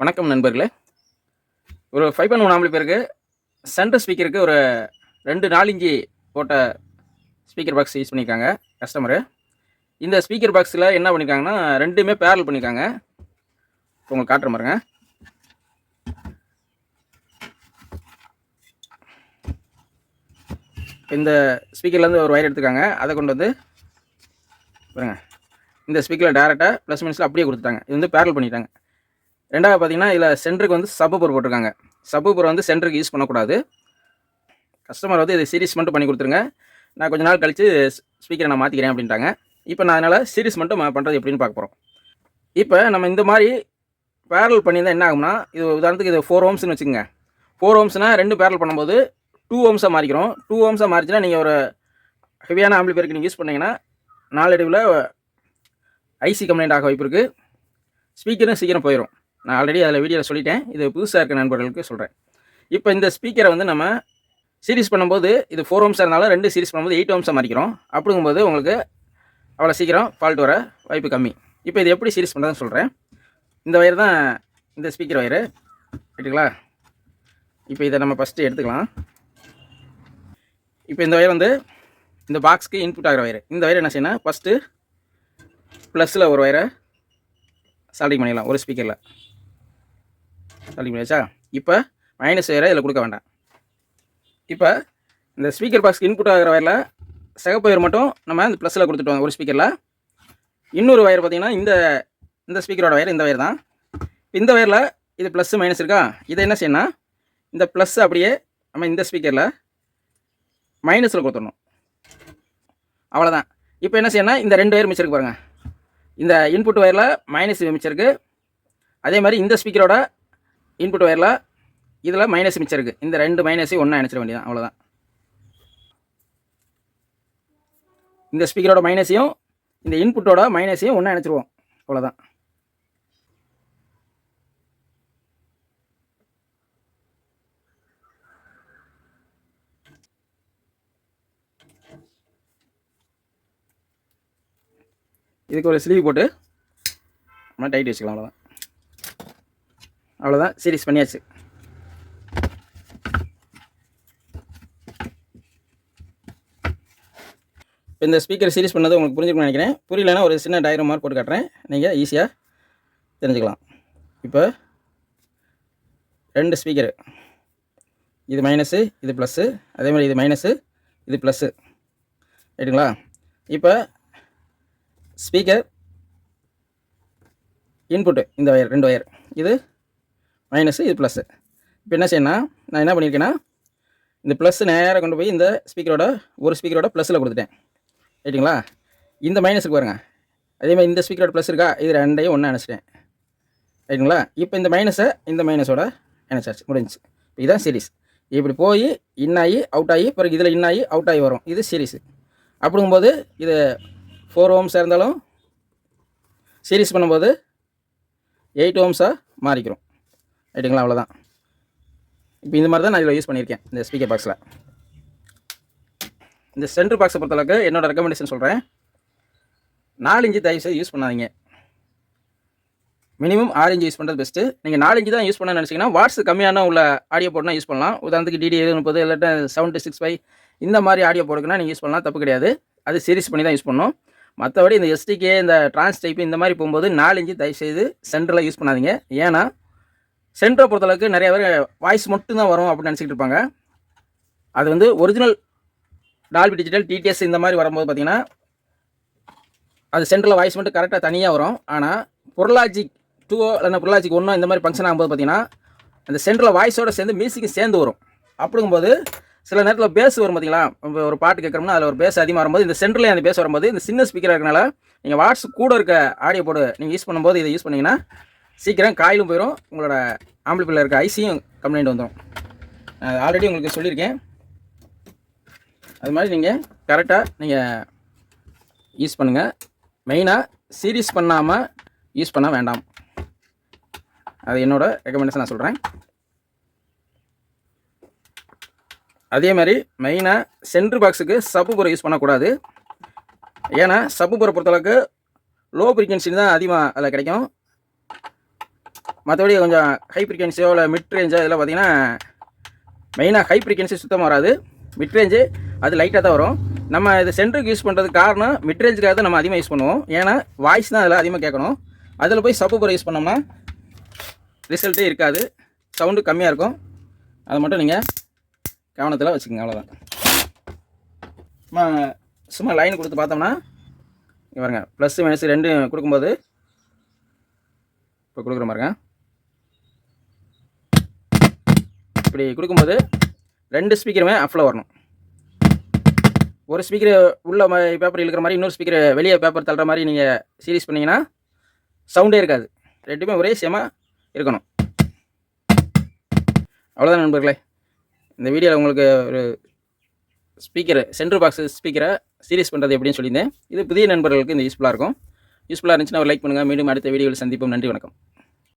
வணக்கம் நண்பர்களே. ஒரு ஃபைவ் பாயிண்ட் ஒன் ஆம்பளி பேருக்கு சென்டர் ஸ்பீக்கருக்கு ஒரு ரெண்டு நாலஞ்சு போட்ட ஸ்பீக்கர் பாக்ஸ் யூஸ் பண்ணியிருக்காங்க கஸ்டமரு இந்த ஸ்பீக்கர் பாக்ஸில் என்ன பண்ணியிருக்காங்கன்னா ரெண்டுமே பேரல் பண்ணியிருக்காங்க இப்போ உங்களுக்கு காட்டுற மாதிரிங்க இந்த ஸ்பீக்கர்லேருந்து ஒரு ஒயர் எடுத்துக்காங்க அதை கொண்டு வந்து பாருங்க. இந்த ஸ்பீக்கரில் டேரெக்டாக ப்ளஸ் மைனஸில் அப்படியே கொடுத்துட்டாங்க. இது வந்து பேரல் பண்ணிட்டாங்க. ரெண்டாவது பார்த்தீங்கன்னா இதில் சென்டருக்கு வந்து சப்பூப்பர் போட்டிருக்காங்க. சப்பூப்பர் வந்து சென்டருக்கு யூஸ் பண்ணக்கூடாது. கஸ்டமர் வந்து இது சீரிஸ் மட்டும் பண்ணி கொடுத்துருங்க. நான் கொஞ்ச நாள் கழித்து ஸ்பீக்கரை நான் மாற்றிக்கிறேன் அப்படின்ட்டாங்க. இப்போ நான் அதனால் சீரிஸ் மட்டும் பண்ணுறது எப்படின்னு பார்க்க போகிறோம் இப்போ நம்ம இந்த மாதிரி பேரல் பண்ணியிருந்தால் என்ன ஆகும்னா இது உதாரணத்துக்கு இது ஃபோர் ஹோம்ஸ்னு வச்சுக்கோங்க. ஃபோர் ஹோம்ஸ்னால் ரெண்டு பேரல் பண்ணும்போது டூ ஹோம்ஸாக மாறிக்கிறோம். டூ ஹோம்ஸாக மாறிச்சுன்னா நீங்கள் ஒரு ஹெவியான ஆம்பிளிஃபயருக்கு நீங்கள் யூஸ் பண்ணீங்கன்னா நாளடைவில் ஐசி கம்ப்ளைண்ட் ஆக வாய்ப்பு இருக்குது ஸ்பீக்கரும் சீக்கிரம் போயிடும் நான் ஆல்ரெடி அதில் வீடியோவில் சொல்லிட்டேன். இது புதுசாக இருக்க நண்பர்களுக்கு சொல்கிறேன் இப்போ இந்த ஸ்பீக்கரை வந்து நம்ம சீரிஸ் பண்ணும்போது இது ஃபோர் ஓம்ஸாக இருந்தாலும் ரெண்டு சீரிஸ் பண்ணும்போது எயிட் ஓம்ஸாக மாறிக்கிறோம். அப்படிங்கும்போது உங்களுக்கு அவ்வளோ சீக்கிரம் ஃபால்ட் வர வாய்ப்பு கம்மி. இப்போ இது எப்படி சீரிஸ் பண்ணுறதுன்னு சொல்கிறேன் இந்த ஒயர் தான் இந்த ஸ்பீக்கர் ஒயரு ரைட்டுங்களா இப்போ இதை நம்ம ஃபஸ்ட்டு எடுத்துக்கலாம். இப்போ இந்த ஒயர் வந்து இந்த பாக்ஸ்க்கு இன்புட் ஆகிற ஒயர் இந்த ஒயர் என்ன செய்யணும் ஃபஸ்ட்டு ப்ளஸில் ஒரு ஒயரை சால்டிங் பண்ணிடலாம் ஒரு ஸ்பீக்கரில் சால்டிங் பண்ணியாச்சா இப்போ மைனஸ் ஒயரை இதில் கொடுக்க வேண்டாம். இப்போ இந்த ஸ்பீக்கர் பாக்ஸ்க்கு இன்புட் ஆகிற வயரில் சிகப்பு ஒயர் மட்டும் நம்ம இந்த ப்ளஸில் கொடுத்துட்டோம் ஒரு ஸ்பீக்கரில் இன்னொரு ஒயர் பார்த்தீங்கன்னா இந்த இந்த ஸ்பீக்கரோட ஒயர் இந்த ஒயர் தான். இந்த ஒயரில் இது ப்ளஸ்ஸு மைனஸ் இருக்கா? இதை என்ன செய்யணும் இந்த ப்ளஸ் அப்படியே நம்ம இந்த ஸ்பீக்கரில் மைனஸில் கொடுத்துடணும். அவ்வளோதான் இப்போ என்ன செய்யணும் இந்த ரெண்டு ஒயர் மிச்சிருக்கு பாருங்கள் இந்த இன்புட் ஒயரில் மைனஸ் மிச்சிருக்கு அதே மாதிரி இந்த ஸ்பீக்கரோட இன்புட் ஒயரில் இதில் மைனஸ் மிச்சம் இருக்குது இந்த ரெண்டு மைனஸையும் ஒன்றா இணைச்சிட வேண்டியதான் அவ்வளோதான் இந்த ஸ்பீக்கரோட மைனஸையும் இந்த இன்புட்டோட மைனஸையும் ஒன்றா இணைச்சிருவோம். அவ்வளோதான் இதுக்கு ஒரு ஸ்லீவ் போட்டு நம்ம டைட் வச்சுக்கலாம் அவ்வளோதான் அவ்வளோதான் சீரிஸ் பண்ணியாச்சு. இப்போ இந்த ஸ்பீக்கர் சீரிஸ் பண்ணது உங்களுக்கு புரிஞ்சுக்கணும்னு நினைக்கிறேன். புரியலன்னா ஒரு சின்ன டயக்ராம் மாதிரி போட்டு காட்டுறேன். நீங்கள் ஈஸியாக தெரிஞ்சுக்கலாம். இப்போ ரெண்டு ஸ்பீக்கரு இது மைனஸு இது ப்ளஸ்ஸு அதே மாதிரி இது மைனஸு இது ப்ளஸ்ஸு ரைட்டுங்களா இப்போ ஸ்பீக்கர் இன்புட்டு இந்த ஒயர் ரெண்டு ஒயர் இது மைனஸு இது ப்ளஸ்ஸு இப்போ என்ன செய்யணும் நான் என்ன பண்ணியிருக்கேன்னா இந்த ப்ளஸ் நேராக கொண்டு போய் இந்த ஸ்பீக்கரோட ஒரு ஸ்பீக்கரோட ப்ளஸில் கொடுத்துட்டேன். ரைட்டுங்களா இந்த மைனஸுக்கு பாருங்க. அதே மாதிரி இந்த ஸ்பீக்கரோட ப்ளஸ் இருக்கா? இது ரெண்டையும் ஒன்று அணைச்சிட்டேன் ரைட்டுங்களா இப்போ இந்த மைனஸை இந்த மைனஸோட இணைச்சாச்சு. முடிஞ்சுச்சு. இப்போ இதுதான் சீரிஸ் இப்படி போய் இன்னாகி அவுட் ஆகி பிறகு இதில் இன்னாகி அவுட் ஆகி வரும். இது சீரீஸு அப்படிங்கும்போது இது ஃபோர் ஓம்ஸாக இருந்தாலும் சீரீஸ் பண்ணும்போது எயிட் ஓம்ஸாக மாறிக்கிறோம். ரைட்டுங்களா அவ்வளோதான் இப்போ இந்த மாதிரி தான் நான் இதில் யூஸ் பண்ணியிருக்கேன் இந்த ஸ்பீக்கர் பாக்ஸில் இந்த சென்ட்ரு பாக்ஸை பொறுத்தளவுக்கு என்னோட ரெக்கமெண்டேஷன் சொல்கிறேன் நாலு இன்ச்சு தயவு செய்து யூஸ் பண்ணாதீங்க. மினிமம் ஆறு இன்ச்சு யூஸ் பண்ணுறது பெஸ்ட்டு நீங்கள் நாலு இன்ச்சு தான் யூஸ் பண்ண நினச்சிங்கன்னா வாட்ஸ் கம்மியான உள்ள ஆடியோ போர்ட்னா யூஸ் பண்ணலாம். உதாரணத்துக்கு டிடி ஏழு முப்பது இல்லாட்டா செவன்ட்டி சிக்ஸ் ஃபைவ் இந்த மாதிரி ஆடியோ போர்டுக்குனா நீங்கள் யூஸ் பண்ணலாம் தப்பு கிடையாது. அது சீரிஸ் பண்ணி தான் யூஸ் பண்ணணும். மற்றபடி இந்த எஸ்டிகே இந்த ட்ரான்ஸ் டைப் இந்த மாதிரி போகும்போது நாலு இன்ச்சு தயவு செய்து சென்டரில் யூஸ் பண்ணாதீங்க. ஏன்னா சென்டரை பொறுத்தளவுக்கு நிறைய பேர் வாய்ஸ் மட்டும்தான் வரும் அப்படின்னு நினச்சிக்கிட்டு இருப்பாங்க. அது வந்து ஒரிஜினல் டால்பி டிஜிட்டல் டிடிஎஸ் இந்த மாதிரி வரும்போது பார்த்தீங்கன்னா அது சென்டரில் வாய்ஸ் மட்டும் கரெக்டாக தனியாக வரும். ஆனால் பொருளாஜிக் டூவோ இல்லைன்னா பொருளாஜிக் ஒன்றோ இந்த மாதிரி ஃபங்க்ஷன் ஆகும்போது பார்த்தீங்கன்னா அந்த சென்டரில் வாய்ஸோட சேர்ந்து மியூசிக்கும் சேர்ந்து வரும். அப்படிங்கும்போது சில நேரத்தில் பேஸ் வரும் பார்த்தீங்களா? இப்போ ஒரு பாட்டு கேட்குறோம்னா அதில் ஒரு பேஸ் அதிகமாக வரும்போது இந்த சென்டரில் அந்த பேஸ் வரும்போது இந்த சின்ன ஸ்பீக்கர் இருக்கனால நீங்கள் வாட்ஸ் கூட இருக்க ஆடியோ போர்டு நீங்கள் யூஸ் பண்ணும்போது இதை யூஸ் பண்ணிங்கன்னா சீக்கிரம் காயிலும் போயிடும் உங்களோட ஆம்பிளிஃபைல இருக்க ஐசியும் கம்ப்ளைண்ட் வந்துடும் ஆல்ரெடி உங்களுக்கு சொல்லியிருக்கேன். அது மாதிரி நீங்கள் கரெக்டாக நீங்கள் யூஸ் பண்ணுங்கள் மெயினாக சீரியஸ் பண்ணாமல் யூஸ் பண்ண வேண்டாம். அது என்னோடய ரெக்கமெண்டேஷன் நான் சொல்கிறேன் அதே மாதிரி மெயினாக சென்ட்ரு பாக்ஸுக்கு சப்பு புரை யூஸ் பண்ணக்கூடாது. ஏன்னா சப்பு புரை பொறுத்தளவுக்கு லோ ஃப்ரீக்வன்சி தான் அதிகமாக அதில் கிடைக்கும். மற்றபடி கொஞ்சம் ஹை ஃப்ரீக்வன்சியோ இல்லை மிட் ரேஞ்சோ இதெல்லாம் பார்த்தீங்கன்னா மெயினாக ஹை ஃப்ரீக்வன்சி சுத்தமாக வராது. மிட் ரேஞ்சு அது லைட்டாக தான் வரும். நம்ம இது சென்டருக்கு யூஸ் பண்ணுறதுக்கு காரணம் மிட் ரேஞ்சுக்காக தான் நம்ம அதிகமாக யூஸ் பண்ணுவோம். ஏன்னா வாய்ஸ் தான் அதில் அதிகமாக கேட்கணும். அதில் போய் சப்பு யூஸ் பண்ணோம்னா ரிசல்ட்டே இருக்காது. சவுண்டு கம்மியாக இருக்கும். அதை மட்டும் நீங்கள் கவனத்தில் வச்சுக்கோங்க அவ்வளோதான் சும்மா சும்மா லைன் கொடுத்து பார்த்தோம்னா இங்கே பாருங்க ப்ளஸ் மைனஸ் ரெண்டும் கொடுக்கும்போது இப்போ கொடுக்குற மாதிரிங்க இப்படி கொடுக்கும்போது ரெண்டு ஸ்பீக்கருமே அஃபில் வரணும். ஒரு ஸ்பீக்கர் உள்ள பேப்பர் இழுக்கிற மாதிரி இன்னொரு ஸ்பீக்கர் வெளியே பேப்பர் தள்ளுற மாதிரி நீங்கள் சீரிஸ் பண்ணிங்கன்னா சவுண்டே இருக்காது. ரெண்டுமே ஒரே சேமாக இருக்கணும். அவ்வளோதான் நண்பர்களே. இந்த வீடியோவில் உங்களுக்கு ஒரு ஸ்பீக்கர் சென்ட்ரு பாக்ஸ் ஸ்பீக்கரை சீரிஸ் பண்ணுறது எப்படின்னு சொல்லியிருந்தேன். இது புதிய நண்பர்களுக்கு இந்த யூஸ்ஃபுல்லாக இருக்கும். யூஸ்ஃபுல்லாக இருந்துச்சுன்னா ஒரு லைக் பண்ணுங்கள் மீண்டும் அடுத்த வீடியோவில் சந்திப்போம். நன்றி வணக்கம்.